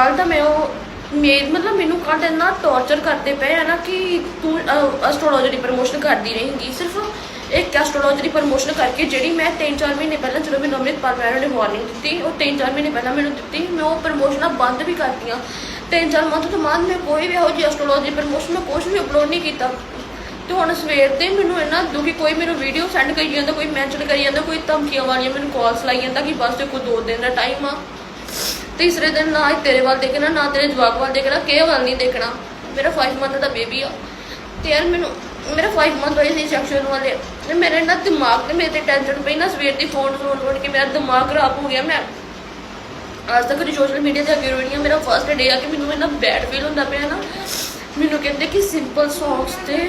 ਕੱਲ ਤਾਂ ਮੈਂ ਉਹ ਮੇ ਮਤਲਬ ਮੈਨੂੰ ਕੱਲ ਇੰਨਾ ਟੌਰਚਰ ਕਰਦੇ ਪਏ ਆ ਨਾ ਕਿ ਤੂੰ ਐਸਟ੍ਰੋਲੋਜੀ ਦੀ ਪ੍ਰਮੋਸ਼ਨ ਕਰਦੀ ਰਹੇਂਗੀ। ਸਿਰਫ ਇੱਕ ਐਸਟ੍ਰੋਲੋਜੀ ਦੀ ਪ੍ਰਮੋਸ਼ਨ ਕਰਕੇ ਜਿਹੜੀ ਮੈਂ 3-4 ਮਹੀਨੇ ਪਹਿਲਾਂ ਜਦੋਂ ਮੈਨੂੰ ਅੰਮ੍ਰਿਤਪਾਲ ਮੈਡਮ ਨੇ ਵਾਰਨਿੰਗ ਦਿੱਤੀ, ਉਹ 3-4 ਮਹੀਨੇ ਪਹਿਲਾਂ ਮੈਨੂੰ ਦਿੱਤੀ, ਮੈਂ ਉਹ ਪ੍ਰਮੋਸ਼ਨਾਂ ਬੰਦ ਵੀ ਕਰਤੀਆਂ। 3-4 ਮੰਥ ਤੋਂ ਬਾਅਦ ਮੈਂ ਕੋਈ ਵੀ ਇਹੋ ਜਿਹੀ ਐਸਟ੍ਰੋਲੋਜੀ ਪ੍ਰਮੋਸ਼ਨ ਮੈਂ ਕੁਝ ਵੀ ਅਪਲੋਡ ਨਹੀਂ ਕੀਤਾ। ਤੇ ਹੁਣ ਸਵੇਰ ਦੇ ਮੈਨੂੰ ਇੰਨਾ ਦੁਖੀ ਕੋਈ ਮੈਨੂੰ ਵੀਡੀਓ ਸੈਂਡ ਕਰੀ ਜਾਂਦਾ, ਕੋਈ ਮੈਂਸ਼ਨ ਕਰੀ ਜਾਂਦਾ, ਕੋਈ ਧਮਕੀਆਂ ਵਾਲੀਆਂ ਮੈਨੂੰ ਕਾਲਸ ਲਾਈ ਜਾਂਦਾ ਕਿ ਬਸ ਤੇ ਕੋਈ ਦੋ ਦਿਨ ਦਾ ਟਾਈਮ ਆ। ਤੀਸਰੇ ਦਿਨ ਨਾ ਹੀ ਤੇਰੇ ਵੱਲ ਦੇਖਣਾ, ਨਾ ਤੇਰੇ ਜਵਾਕ ਵੱਲ ਦੇਖਣਾ ਕਿਹ ਵੱਲ ਨਹੀਂ ਦੇਖਣਾ? ਮੇਰਾ 5 ਮੰਥ ਦਾ ਬੇਬੀ ਆ। ਤੇ ਯਾਰ ਮੈਨੂੰ, ਮੇਰਾ 5 ਮੰਥ ਹੋਏ ਸੀ ਸੈਕਸ਼ਨ ਵਾਲੇ। ਤੇ ਮੇਰੇ ਨਾ ਦਿਮਾਗ ਤੇ ਮੇਰੇ ਤੇ ਟੈਨਸ਼ਨ ਪਈ ਨਾ, ਸਵੇਰ ਦੀ ਫੋਨ ਫੋਨ ਫੋਨ ਕੇ ਮੇਰਾ ਦਿਮਾਗ ਖਰਾਬ ਹੋ ਗਿਆ। ਮੈਂ ਅੱਜ ਤੱਕ ਦੀ ਸੋਸ਼ਲ ਮੀਡੀਆ ਤੇ ਅੱਗੇ ਰੋਣੀ ਆ। ਮੇਰਾ ਫਰਸਟ ਡੇ ਆ ਕਿ ਮੈਨੂੰ ਇੰਨਾ ਬੈਡ ਫੀਲ ਹੁੰਦਾ ਪਿਆ ਨਾ। ਮੈਨੂੰ ਕਹਿੰਦੇ ਕਿ ਸਿੰਪਲ ਸੌਂਗਸ ਤੇ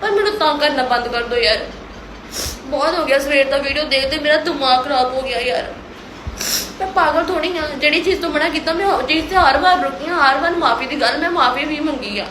ਪਰ ਮੈਨੂੰ ਤੰਗ ਕਰਨਾ ਬੰਦ ਕਰ ਦਿਓ ਯਾਰ। ਬਹੁਤ ਹੋ ਗਿਆ ਸਵੇਰ ਦਾ ਵੀਡੀਓ ਦੇਖਦੇ ਮੇਰਾ ਦਿਮਾਗ ਖਰਾਬ ਹੋ ਗਿਆ ਯਾਰ। ਮੈਂ ਪਾਗਲ ਥੋੜੀ ਆ, ਜਿਹੜੀ ਚੀਜ਼ ਤੋਂ ਮਨਾ ਕੀਤਾ, ਮੈਂ ਉਹ ਚੀਜ਼ ਤੇ ਹਰ ਵਾਰ ਰੁਕੀ ਹਾਂ ਹਰ ਵਾਰ ਮਾਫੀ ਦੀ ਗੱਲ, ਮੈਂ ਮਾਫੀ ਵੀ ਮੰਗੀ ਆ।